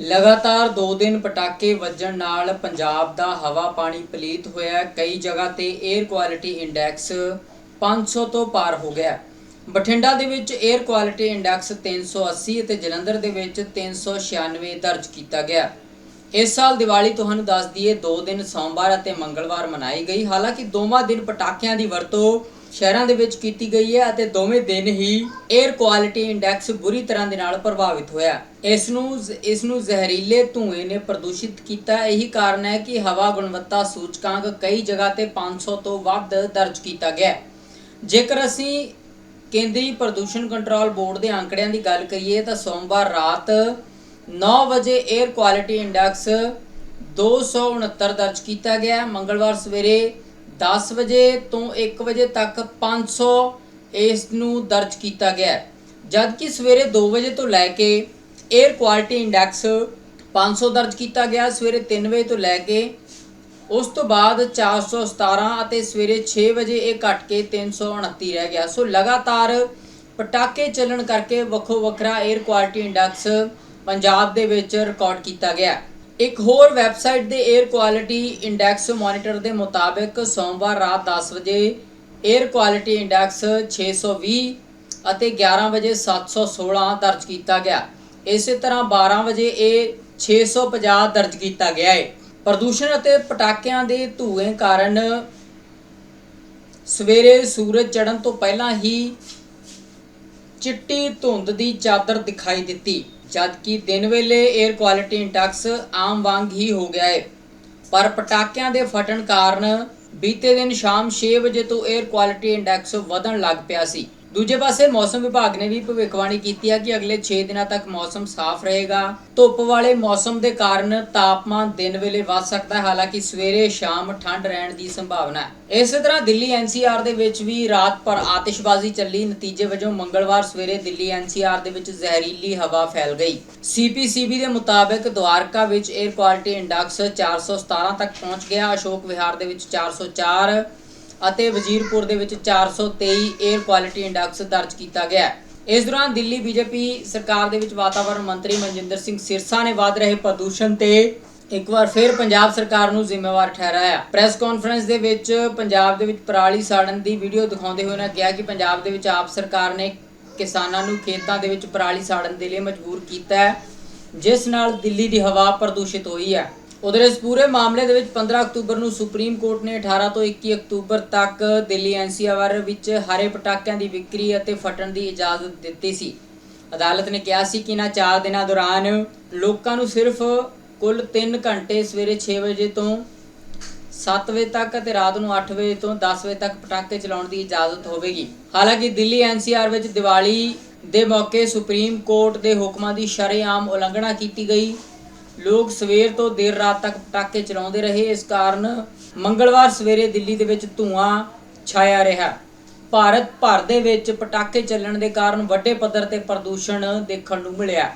ਲਗਾਤਾਰ 2 ਦਿਨ ਪਟਾਕੇ ਵੱਜਣ ਨਾਲ ਪੰਜਾਬ ਦਾ ਹਵਾ ਪਾਣੀ ਪਲੀਤ ਹੋਇਆ ਕਈ ਜਗ੍ਹਾ ਤੇ 에ਅਰ ਕੁਆਲਿਟੀ ਇੰਡੈਕਸ 500 ਤੋਂ ਪਾਰ ਹੋ ਗਿਆ ਬਠਿੰਡਾ ਦੇ ਵਿੱਚ 에ਅਰ ਕੁਆਲਿਟੀ ਇੰਡੈਕਸ 380 ਅਤੇ ਜਲੰਧਰ ਦੇ ਵਿੱਚ 396 ਦਰਜ ਕੀਤਾ ਗਿਆ ਇਸ ਸਾਲ ਦੀਵਾਲੀ ਤੁਹਾਨੂੰ ਦੱਸ ਦਈਏ 2 ਦਿਨ ਸੋਮਵਾਰ ਅਤੇ ਮੰਗਲਵਾਰ ਮਨਾਈ ਗਈ। ਹਾਲਾਂਕਿ ਦੋਵਾਂ ਦਿਨ ਪਟਾਕਿਆਂ ਦੀ ਵਰਤੋਂ ਸ਼ਹਿਰਾਂ ਦੇ ਵਿੱਚ ਕੀਤੀ ਗਈ ਹੈ ਅਤੇ ਦੋਵੇਂ ਦਿਨ ਹੀ 에ਅਰ ਕੁਆਲਿਟੀ ਇੰਡੈਕਸ ਬੁਰੀ ਤਰ੍ਹਾਂ ਦੇ ਨਾਲ ਪ੍ਰਭਾਵਿਤ ਹੋਇਆ। ਇਸ ਨੂੰ ਇਸ ਨੂੰ ਜ਼ਹਿਰੀਲੇ ਧੂਏ ਨੇ ਪ੍ਰਦੂਸ਼ਿਤ ਕੀਤਾ। ਇਹੀ ਕਾਰਨ ਹੈ ਕਿ ਹਵਾ ਗੁਣਵੱਤਾ ਸੂਚਕਾਂਕ ਕਈ ਜਗ੍ਹਾ ਤੇ 500 ਤੋਂ ਵੱਧ ਦਰਜ ਕੀਤਾ ਗਿਆ ਜੇਕਰ ਅਸੀਂ ਕੇਂਦਰੀ ਪ੍ਰਦੂਸ਼ਣ ਕੰਟਰੋਲ ਬੋਰਡ ਦੇ ਅੰਕੜਿਆਂ ਦੀ ਗੱਲ ਕਰੀਏ ਤਾਂ ਸੋਮਵਾਰ ਰਾਤ 9 ਵਜੇ 에ਅਰ ਕੁਆਲਿਟੀ ਇੰਡੈਕਸ 269 ਦਰਜ ਕੀਤਾ ਗਿਆ ਮੰਗਲਵਾਰ ਸਵੇਰੇ 10 ਵਜੇ ਤੋਂ 1 ਵਜੇ ਤੱਕ 500 ਇਸ ਨੂੰ ਦਰਜ ਕੀਤਾ ਗਿਆ ਹੈ। ਜਦਕਿ ਸਵੇਰੇ 2 ਵਜੇ ਤੋਂ ਲੈ ਕੇ 에ਅਰ ਕੁਆਲਿਟੀ ਇੰਡੈਕਸ 500 ਦਰਜ ਕੀਤਾ ਗਿਆ, ਸਵੇਰੇ 3 ਵਜੇ ਤੋਂ ਲੈ ਕੇ ਉਸ ਤੋਂ ਬਾਅਦ 417 ਅਤੇ ਸਵੇਰੇ 6 ਵਜੇ ਇਹ ਘਟ ਕੇ 329 ਰਹਿ ਗਿਆ ਸੋ ਲਗਾਤਾਰ ਪਟਾਕੇ ਚੱਲਣ ਕਰਕੇ ਵੱਖੋ ਵੱਖਰਾ 에ਅਰ ਕੁਆਲਿਟੀ ਇੰਡੈਕਸ ਪੰਜਾਬ ਦੇ ਵਿੱਚ ਰਿਕਾਰਡ ਕੀਤਾ ਗਿਆ ਇੱਕ ਹੋਰ ਵੈਬਸਾਈਟ ਦੇ 에ਅਰ ਕੁਆਲਿਟੀ ਇੰਡੈਕਸ ਮੋਨੀਟਰ ਦੇ ਮੁਤਾਬਕ ਸੋਮਵਾਰ ਰਾਤ 10 ਵਜੇ 에ਅਰ ਕੁਆਲਿਟੀ ਇੰਡੈਕਸ 620 ਅਤੇ 11 ਵਜੇ 716 ਦਰਜ ਕੀਤਾ ਗਿਆ। ਇਸੇ ਤਰ੍ਹਾਂ 12 ਵਜੇ ਇਹ 650 ਦਰਜ ਕੀਤਾ ਗਿਆ ਹੈ ਪ੍ਰਦੂਸ਼ਣ ਅਤੇ ਪਟਾਕਿਆਂ ਦੇ ਧੂਏ ਕਾਰਨ ਸਵੇਰੇ ਸੂਰਜ ਚੜ੍ਹਨ ਤੋਂ ਪਹਿਲਾਂ ਹੀ ਚਿੱਟੀ ਧੁੰਦ ਦੀ ਚਾਦਰ ਦਿਖਾਈ ਦਿੱਤੀ। ਜਦਕਿ ਦਿਨ ਵੇਲੇ 에ਅਰ ਕੁਆਲਿਟੀ ਇੰਡੈਕਸ ਆਮ ਵਾਂਗ ਹੀ ਹੋ ਗਿਆ ਹੈ ਪਰ ਪਟਾਕਿਆਂ ਦੇ ਫਟਣ ਕਾਰਨ ਬੀਤੇ ਦਿਨ ਸ਼ਾਮ 6 ਵਜੇ ਤੋਂ 에ਅਰ ਕੁਆਲਿਟੀ ਇੰਡੈਕਸ ਵਧਣ ਲੱਗ ਪਿਆ ਸੀ। ਦੂਜੇ ਪਾਸੇ ਮੌਸਮ ਵਿਭਾਗ ਨੇ ਵੀ ਭਵਿੱਖਬਾਣੀ ਕੀਤੀ ਹੈ ਕਿ ਅਗਲੇ 6 ਦਿਨਾਂ ਤੱਕ ਮੌਸਮ ਸਾਫ਼ ਰਹੇਗਾ। ਧੁੱਪ ਵਾਲੇ ਮੌਸਮ ਦੇ ਕਾਰਨ ਤਾਪਮਾਨ ਦਿਨ ਵੇਲੇ ਵੱਧ ਸਕਦਾ ਹੈ, ਹਾਲਾਂਕਿ ਸਵੇਰੇ ਸ਼ਾਮ ਠੰਡ ਰਹਿਣ ਦੀ ਸੰਭਾਵਨਾ ਹੈ। ਇਸੇ ਤਰ੍ਹਾਂ ਦਿੱਲੀ ਐਨਸੀਆਰ ਦੇ ਵਿੱਚ ਵੀ ਰਾਤ ਭਰ ਆਤਿਸ਼ਬਾਜ਼ੀ ਚੱਲੀ। ਨਤੀਜੇ ਵਜੋਂ ਮੰਗਲਵਾਰ ਸਵੇਰੇ ਦਿੱਲੀ ਐਨਸੀਆਰ ਦੇ ਵਿੱਚ ਜ਼ਹਿਰੀਲੀ ਹਵਾ ਫੈਲ ਗਈ। ਸੀਪੀਸੀਬੀ ਦੇ ਮੁਤਾਬਕ ਦੁਆਰਕਾ ਵਿੱਚ 에ਅਰ ਕੁਆਲਿਟੀ ਇੰਡੈਕਸ 417 ਤੱਕ ਪਹੁੰਚ ਗਿਆ। ਅਸ਼ੋਕ ਵਿਹਾਰ ਦੇ ਵਿੱਚ 404 ਅਤੇ ਵਜ਼ੀਰਪੁਰ ਦੇ ਵਿੱਚ 423 에ਅਰ ਕੁਆਲਿਟੀ ਇੰਡੈਕਸ ਦਰਜ ਕੀਤਾ ਗਿਆ ਇਸ ਦੌਰਾਨ ਦਿੱਲੀ ਬੀਜੇਪੀ ਸਰਕਾਰ ਦੇ ਵਿੱਚ ਵਾਤਾਵਰਣ ਮੰਤਰੀ ਮਨਜਿੰਦਰ ਸਿੰਘ ਸਿਰਸਾ ਨੇ ਵਧ ਰਹੇ ਪ੍ਰਦੂਸ਼ਣ ਤੇ ਇੱਕ ਵਾਰ ਫਿਰ ਪੰਜਾਬ ਸਰਕਾਰ ਨੂੰ ਜ਼ਿੰਮੇਵਾਰ ਠਹਿਰਾਇਆ। ਪ੍ਰੈਸ ਕਾਨਫਰੰਸ ਦੇ ਵਿੱਚ ਪੰਜਾਬ ਦੇ ਵਿੱਚ ਪਰਾਲੀ ਸਾੜਨ ਦੀ ਵੀਡੀਓ ਦਿਖਾਉਂਦੇ ਹੋਏ ਉਹਨਾਂ ਕਿਹਾ ਕਿ ਪੰਜਾਬ ਦੇ ਵਿੱਚ ਆਪ ਸਰਕਾਰ ਨੇ ਕਿਸਾਨਾਂ ਨੂੰ ਖੇਤਾਂ ਦੇ ਵਿੱਚ ਪਰਾਲੀ ਸਾੜਨ ਦੇ ਲਈ ਮਜਬੂਰ ਕੀਤਾ ਹੈ, ਜਿਸ ਨਾਲ ਦਿੱਲੀ ਦੀ ਹਵਾ ਪ੍ਰਦੂਸ਼ਿਤ ਹੋਈ ਹੈ। ਉਧਰ ਇਸ ਪੂਰੇ ਮਾਮਲੇ ਦੇ ਵਿੱਚ 15 ਅਕਤੂਬਰ ਨੂੰ ਸੁਪਰੀਮ ਕੋਰਟ ਨੇ 18 ਤੋਂ 21 ਅਕਤੂਬਰ ਤੱਕ ਦਿੱਲੀ ਐਨਸੀਆਰ ਵਿੱਚ ਹਰੇ ਪਟਾਕਿਆਂ ਦੀ ਵਿਕਰੀ ਅਤੇ ਫਟਣ ਦੀ ਇਜਾਜ਼ਤ ਦਿੱਤੀ ਸੀ। ਅਦਾਲਤ ਨੇ ਕਿਹਾ ਸੀ ਕਿ ਇਹਨਾਂ 4 ਦਿਨਾਂ ਦੌਰਾਨ ਲੋਕਾਂ ਨੂੰ ਸਿਰਫ ਕੁੱਲ 3 ਘੰਟੇ ਸਵੇਰੇ 6 ਵਜੇ ਤੋਂ 7 ਵਜੇ ਤੱਕ ਅਤੇ ਰਾਤ ਨੂੰ 8 ਵਜੇ ਤੋਂ 10 ਵਜੇ ਤੱਕ ਪਟਾਕੇ ਚਲਾਉਣ ਦੀ ਇਜਾਜ਼ਤ ਹੋਵੇਗੀ। ਹਾਲਾਂਕਿ ਦਿੱਲੀ ਐਨਸੀਆਰ ਵਿੱਚ ਦੀਵਾਲੀ ਦੇ ਮੌਕੇ ਸੁਪਰੀਮ ਕੋਰਟ ਦੇ ਹੁਕਮਾਂ ਦੀ ਸ਼ਰੇਆਮ ਉਲੰਘਣਾ ਕੀਤੀ ਗਈ। ਲੋਕ ਸਵੇਰ ਤੋਂ ਦੇਰ ਰਾਤ ਤੱਕ ਪਟਾਕੇ ਚਲਾਉਂਦੇ ਰਹੇ। ਇਸ ਕਾਰਨ ਮੰਗਲਵਾਰ ਸਵੇਰੇ ਦਿੱਲੀ ਦੇ ਵਿੱਚ ਧੂਆਂ ਛਾਇਆ ਰਿਹਾ। ਭਾਰਤ ਭਰ ਦੇ ਵਿੱਚ ਪਟਾਕੇ ਚੱਲਣ ਦੇ ਕਾਰਨ ਵੱਡੇ ਪੱਧਰ ਤੇ ਪ੍ਰਦੂਸ਼ਣ ਦੇਖਣ ਨੂੰ ਮਿਲਿਆ।